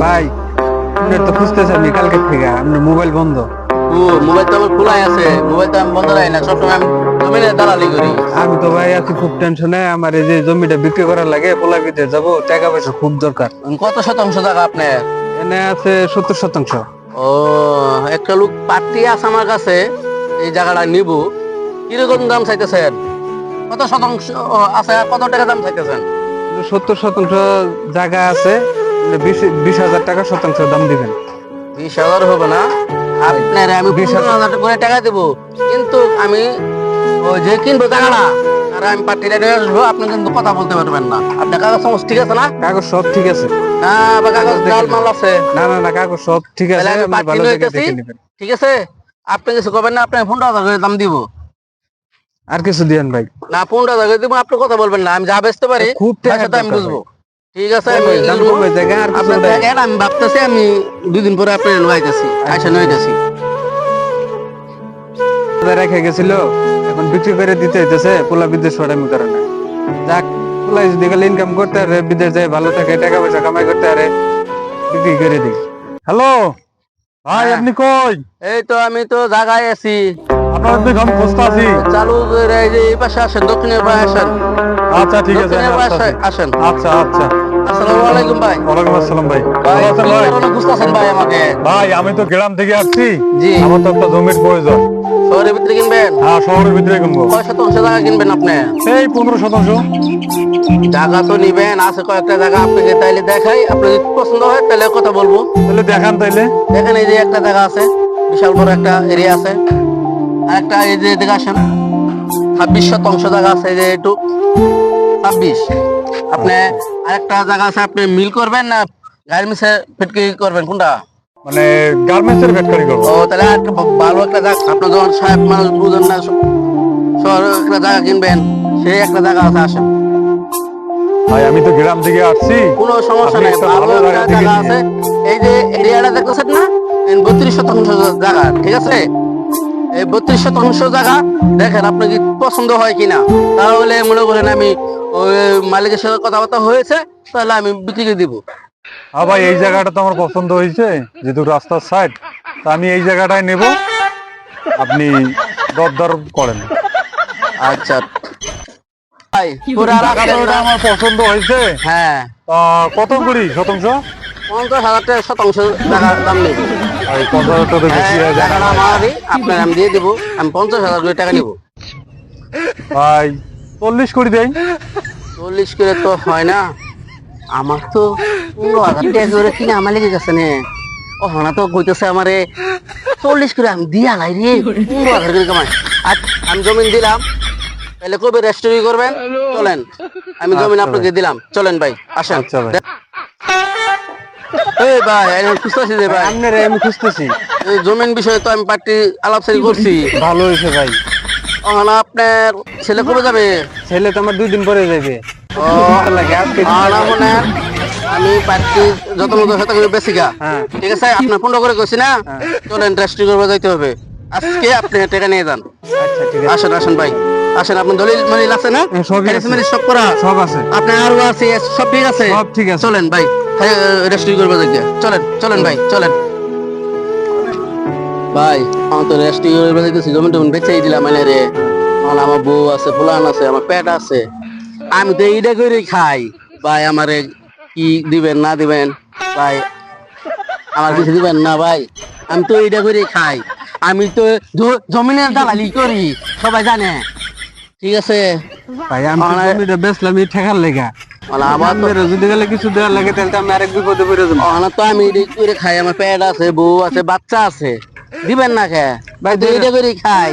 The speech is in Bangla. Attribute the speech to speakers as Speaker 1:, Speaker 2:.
Speaker 1: ভাই আপনার তো খুঁজতেছে আমি কালকে থেকে আপনার মোবাইল বন্ধ।
Speaker 2: ও মোবাইল তো আমার খোলাই আছে মোবাইল তো আমি বন্ধ রাখি না সবসময় আমি দালালি করি।
Speaker 1: আমি তো ভাই আছি খুব টেনশনে আমার এই যে জমিটা বিক্রি করার লাগে পোলা বিদে যাব টাকা পয়সা খুব দরকার।
Speaker 2: কত শতাংশ টাকা আপনার?
Speaker 1: এনে আছে সত্তর শতাংশ।
Speaker 2: ও একটা লোক পাত্রী আছে আমার কাছে এই জায়গাটা নিব। কীরকম দাম চাইতেছেন? কত শতাংশ আছে আর কত টাকা দাম চাইতেছেন?
Speaker 1: সত্তর শতাংশ জায়গা আছে বিশ হাজার টাকা শতাংশ দাম দিবেন।
Speaker 2: বিশ হাজার হবে না? আপনার আমি বিশ হাজার। টাকা দেবো। কিন্তু আমি ওই যে কিনবো জায়গাটা আর আমি পার্টিটা নিয়ে আসব আপনি কিন্তু কথা বলতে পারবেন না। আপনার কাগজ সমস্ত ঠিক আছে না?
Speaker 1: কাগজ সব ঠিক আছে।
Speaker 2: না বা কাগজ ডাল মাল আছে।
Speaker 1: না না না কাগজ সব ঠিক আছে আপনি ভালো দেখে দেখে নেবেন।
Speaker 2: ঠিক আছে? আপনি কিছু করবেন না আপনি পনেরো হাজার দাম দিব।
Speaker 1: আর কিছু দিয়েন ভাই।
Speaker 2: না পনেরো করে দিব আপনি কথা বলবেন না আমি যা বেচতে পারি
Speaker 1: খুব
Speaker 2: সাথে আমি বুঝব। ঠিক আছে আমি দেখেন আমি ভাবতেছি আমি দুদিন পরে আপনি নয়াইতেছি আইসা নয়াইতেছি
Speaker 1: রেখে গেছিল এখন বিক্রি করে দিতে হইতেছে পোলা বিদেশ পাঠামি কারণে। যাক পোলা যদি গেলে ইনকাম করতে আরে বিদেশ যায় ভালো থাকে টাকা পয়সা কামাই করতে আরে বিক্রি করে দিই।
Speaker 3: হ্যালো ভাই
Speaker 2: হ্যাঁ।
Speaker 3: আপনি কই?
Speaker 2: এই তো আমি তো জায়গায় আছি।
Speaker 3: আপনার দিকে আমি খুঁজতে আছি।
Speaker 2: চালু এই পাশে আসেন দক্ষিণের পাশে আসেন।
Speaker 3: আচ্ছা ঠিক আছে
Speaker 2: দক্ষিণের
Speaker 3: আমি
Speaker 2: পাশে
Speaker 3: আসতেছি।
Speaker 2: আসেন।
Speaker 3: আচ্ছা আচ্ছা।
Speaker 2: আসসালামু আলাইকুম ভাই।
Speaker 3: ওয়ালাইকুম আসসালাম ভাই।
Speaker 2: ভাই
Speaker 3: ভালো ভাই?
Speaker 2: কারণে খুঁজতেছেন ভাই আমাকে?
Speaker 3: ভাই আমি তো গ্রাম থেকে আসছি।
Speaker 2: জি।
Speaker 3: আমার তো একটা জমির প্রয়োজন।
Speaker 2: শহরের ভিতরে কিনবেন?
Speaker 3: হ্যাঁ শহরের ভিতরে কিনবো।
Speaker 2: কয় শতাংশ জায়গা কিনবেন আপনি?
Speaker 3: এই পনেরো শতাংশ।
Speaker 2: জায়গা তো নিবেন আছে কয়েকটা জায়গা আপনাকে তাইলে দেখাই। আপনি যদি পছন্দ হয় তাহলে কথা বলব।
Speaker 3: তাহলে দেখান তাইলে।
Speaker 2: দেখেন এই যে একটা জায়গা আছে বিশাল বড় একটা এরিয়া আছে। একটা এই যে আসেন ছাব্বিশ শতাংশ জায়গা আছে এই যে একটু। ছাব্বিশ। আপনি আরেকটা জায়গা আছে আপনি মিল করবেন না গার্মেন্টসে ফিটকি করবেন? কোনটা?
Speaker 3: মানে গার্মেন্টস এর ফ্যাক্টরি করব।
Speaker 2: ও তাহলে একটা ভালো একটা জায়গা আপনার যখন সাহেব মানুষ বুঝেন না শহরে একটা জায়গা কিনবেন সেই একটা জায়গা আছে আসেন।
Speaker 3: ভাই আমি তো গ্রাম থেকে আসছি।
Speaker 2: কোনো সমস্যা নেই ভালো
Speaker 3: জায়গা
Speaker 2: আছে। এই যে এরিয়াটা দেখতেছেন না বত্রিশ শতাংশ জায়গা ঠিক আছে? এই বত্রিশ শতাংশ জায়গা দেখেন আপনার কি পছন্দ হয় কিনা। তাহলে মনে করেন আমি ওই মালিকের সাথে কথাবার্তা হয়েছে তাহলে আমি বিক্রি করে দিব।
Speaker 3: হ্যাঁ ভাই এই জায়গাটা তো আমার পছন্দ হয়েছে যেহেতু রাস্তার সাইড তা আমি এই জায়গাটায় নেব। আপনি দরদর করেন।
Speaker 2: আচ্ছা। ভাই পুরা
Speaker 3: আমার পছন্দ হয়েছে।
Speaker 2: হ্যাঁ।
Speaker 3: কত করি? শতাংশ?
Speaker 2: পঞ্চাশ হাজার টাকা শতাংশ টাকার দাম নেব
Speaker 3: এই পঞ্চাশ হাজার টাকা বেশি হয়ে যায়। না?
Speaker 2: টাকাটা আমারই আপনার আমি দিয়ে দিব আমি পঞ্চাশ হাজার করে টাকা নিব।
Speaker 3: ভাই চল্লিশ কোটি দেয়
Speaker 2: চল্লিশ করে তো হয় না। আমার তো পনেরো হাজার টাকা করে কিনে আমার লেগে গেছে নে। ও হানা তো কইতেছে আমারে চল্লিশ করে আমি দিয়া লাই রে পনেরো হাজার করে কামাই। আর আমি জমিন দিলাম তাহলে কবে রেস্টুরি করবেন? চলেন। আমি জমিন
Speaker 3: আচ্ছা
Speaker 2: আপনাকে দিলাম। চলেন ভাই আসেন।
Speaker 3: আচ্ছা ভাই।
Speaker 2: এই ভাই এখন খুঁজতেছি যে ভাই।
Speaker 1: আপনার আমি খুঁজতেছি।
Speaker 2: এই জমিন বিষয়ে তো আমি পার্টি আলাপসারি করছি।
Speaker 1: ভালো হয়েছে ভাই।
Speaker 2: ওখানে আপনার ছেলে কবে যাবে?
Speaker 1: ছেলে তো আমার দুই দিন পরে যাবে
Speaker 2: ও
Speaker 1: লাগে আজকে
Speaker 2: মনে আমি পার্টি যত মতো করে বেশি গা।
Speaker 1: হ্যাঁ।
Speaker 2: ঠিক আছে আপনার পনেরো করে কইছি না? চলেন রেস্ট্রি করব যাইতে হবে। আজকে আপনি টাকা নিয়ে যান।
Speaker 1: আচ্ছা
Speaker 2: আসেন আসেন ভাই। আসেন আপনার দলিল মলিল আছে না?
Speaker 1: হ্যাঁ,
Speaker 2: মানে সব করা।
Speaker 1: সব আছে।
Speaker 2: আপনার আরও আছে সব ঠিক আছে।
Speaker 1: সব ঠিক আছে।
Speaker 2: চলেন ভাই। রেস্ট্রি করব যাইতে চলেন চলেন ভাই চলেন। ভাই, আমার তো রেস্ট্রি করব যাইতেছি জমি টমি বেচেই দিলাম মানে রে। আমার বউ আছে, ফুলান আছে, আমার পেট আছে। আমি তো এইটা করে খাই। ভাই, আমারে কি দিবেন, না দিবেন? ভাই, আমার কিছু দিবেন না, ভাই। আমি তো এইটা করে খাই। আমি তো জমিনের দালালি করি, সবাই জানে। ঠিক আছে।
Speaker 1: ভাই আমি তুমি
Speaker 2: আমার-
Speaker 1: জমিটা বেচলাম এই ঠেকার লেগা।
Speaker 2: মানে আমার তো
Speaker 1: রোজ যদি গেলে কিছু দেওয়ার লাগে তাহলে আমি আরেক বিপদে পড়ে যাব।
Speaker 2: অনা তো আমি এই করে খাই আমার পেট আছে বউ আছে বাচ্চা আছে। দিবেন না খে ভাই দুইটা করে খাই।